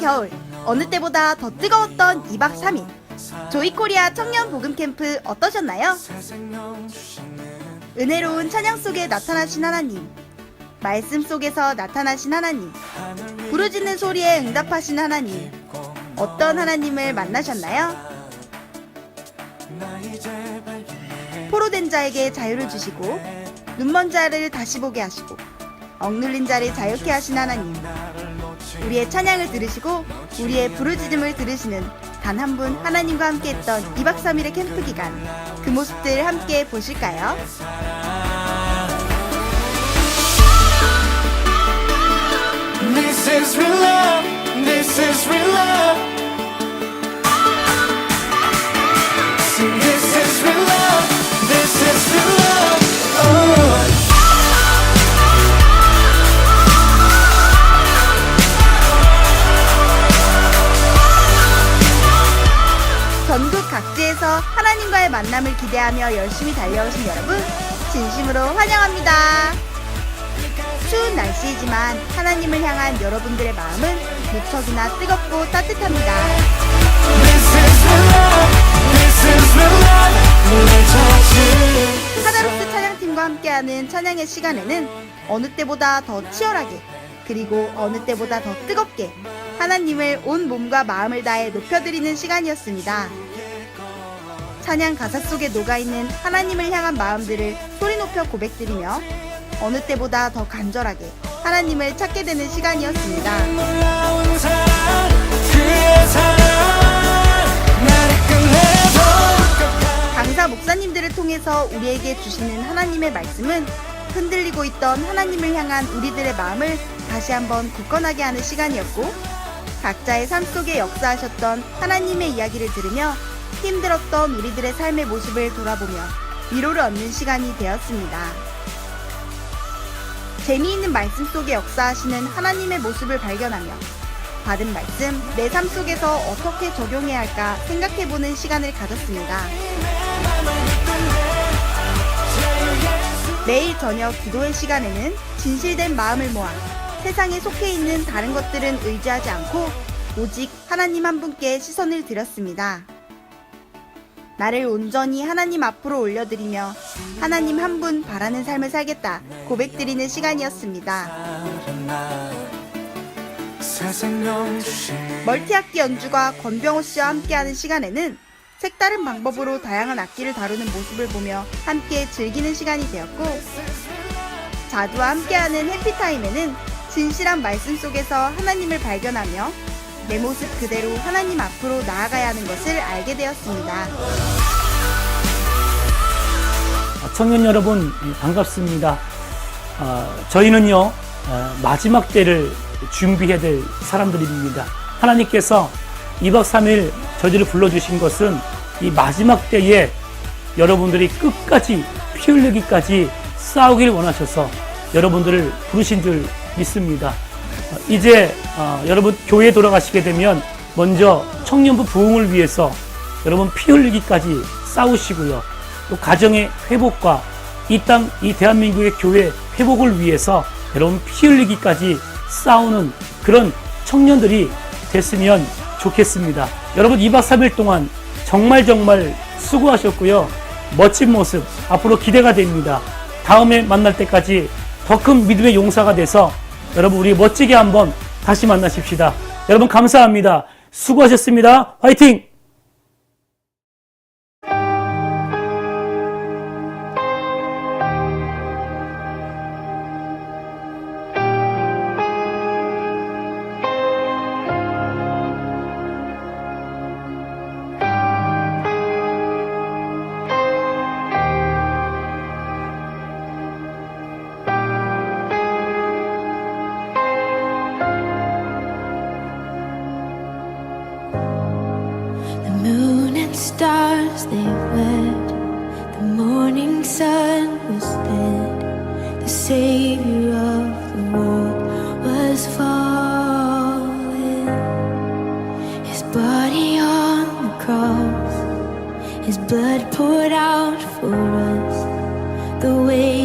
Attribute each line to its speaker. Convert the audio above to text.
Speaker 1: 겨울 어느 때보다 더 뜨거웠던 2박 3일 조이코리아 청년 복음 캠프 어떠셨나요? 은혜로운 찬양 속에 나타나신 하나님 말씀 속에서 나타나신 하나님 부르짖는 소리에 응답하신 하나님 어떤 하나님을 만나셨나요? 포로된 자에게 자유를 주시고 눈먼 자를 다시 보게 하시고 억눌린 자를 자유케 하신 하나님 우리의 찬양을 들으시고 우리의 부르짖음을 들으시는 단 한 분 하나님과 함께 했던 2박 3일의 캠프 기간 그 모습들 함께 보실까요? 각지에서 하나님과의 만남을 기대하며 열심히 달려오신 여러분 진심으로 환영합니다. 추운 날씨이지만 하나님을 향한 여러분들의 마음은 무척이나 뜨겁고 따뜻합니다. 하다로스 찬양팀과 함께하는 찬양의 시간에는 어느 때보다 더 치열하게 그리고 어느 때보다 더 뜨겁게 하나님을 온 몸과 마음을 다해 높여드리는 시간이었습니다. 찬양 가사 속에 녹아있는 하나님을 향한 마음들을 소리 높여 고백드리며 어느 때보다 더 간절하게 하나님을 찾게 되는 시간이었습니다. 강사 목사님들을 통해서 우리에게 주시는 하나님의 말씀은 흔들리고 있던 하나님을 향한 우리들의 마음을 다시 한번 굳건하게 하는 시간이었고 각자의 삶 속에 역사하셨던 하나님의 이야기를 들으며 힘들었던 우리들의 삶의 모습을 돌아보며 위로를 얻는 시간이 되었습니다. 재미있는 말씀 속에 역사하시는 하나님의 모습을 발견하며 받은 말씀, 내 삶 속에서 어떻게 적용해야 할까 생각해보는 시간을 가졌습니다. 매일 저녁 기도의 시간에는 진실된 마음을 모아 세상에 속해 있는 다른 것들은 의지하지 않고 오직 하나님 한 분께 시선을 드렸습니다. 나를 온전히 하나님 앞으로 올려드리며 하나님 한 분 바라는 삶을 살겠다 고백드리는 시간이었습니다. 멀티악기 연주가 권병호 씨와 함께하는 시간에는 색다른 방법으로 다양한 악기를 다루는 모습을 보며 함께 즐기는 시간이 되었고 자두와 함께하는 해피타임에는 진실한 말씀 속에서 하나님을 발견하며 내 모습 그대로 하나님 앞으로 나아가야 하는 것을 알게 되었습니다.
Speaker 2: 아, 청년 여러분 반갑습니다. 아, 저희는요 어, 마지막 때를 준비해야 될 사람들입니다. 하나님께서 2박 3일 저희를 불러주신 것은 이 마지막 때에 여러분들이 끝까지 피 흘리기까지 싸우길 원하셔서 여러분들을 부르신 줄 믿습니다. 어, 이제 어, 여러분 교회에 돌아가시게 되면 먼저 청년부 부흥을 위해서 여러분 피 흘리기까지 싸우시고요. 또 가정의 회복과 이 땅, 이 대한민국의 교회 회복을 위해서 여러분 피 흘리기까지 싸우는 그런 청년들이 됐으면 좋겠습니다. 여러분 2박 3일 동안 정말 정말 수고하셨고요. 멋진 모습 앞으로 기대가 됩니다. 다음에 만날 때까지 더 큰 믿음의 용사가 돼서 여러분 우리 멋지게 한번 다시 만나십시다. 여러분 감사합니다. 수고하셨습니다. 화이팅!
Speaker 3: blood poured out for us the way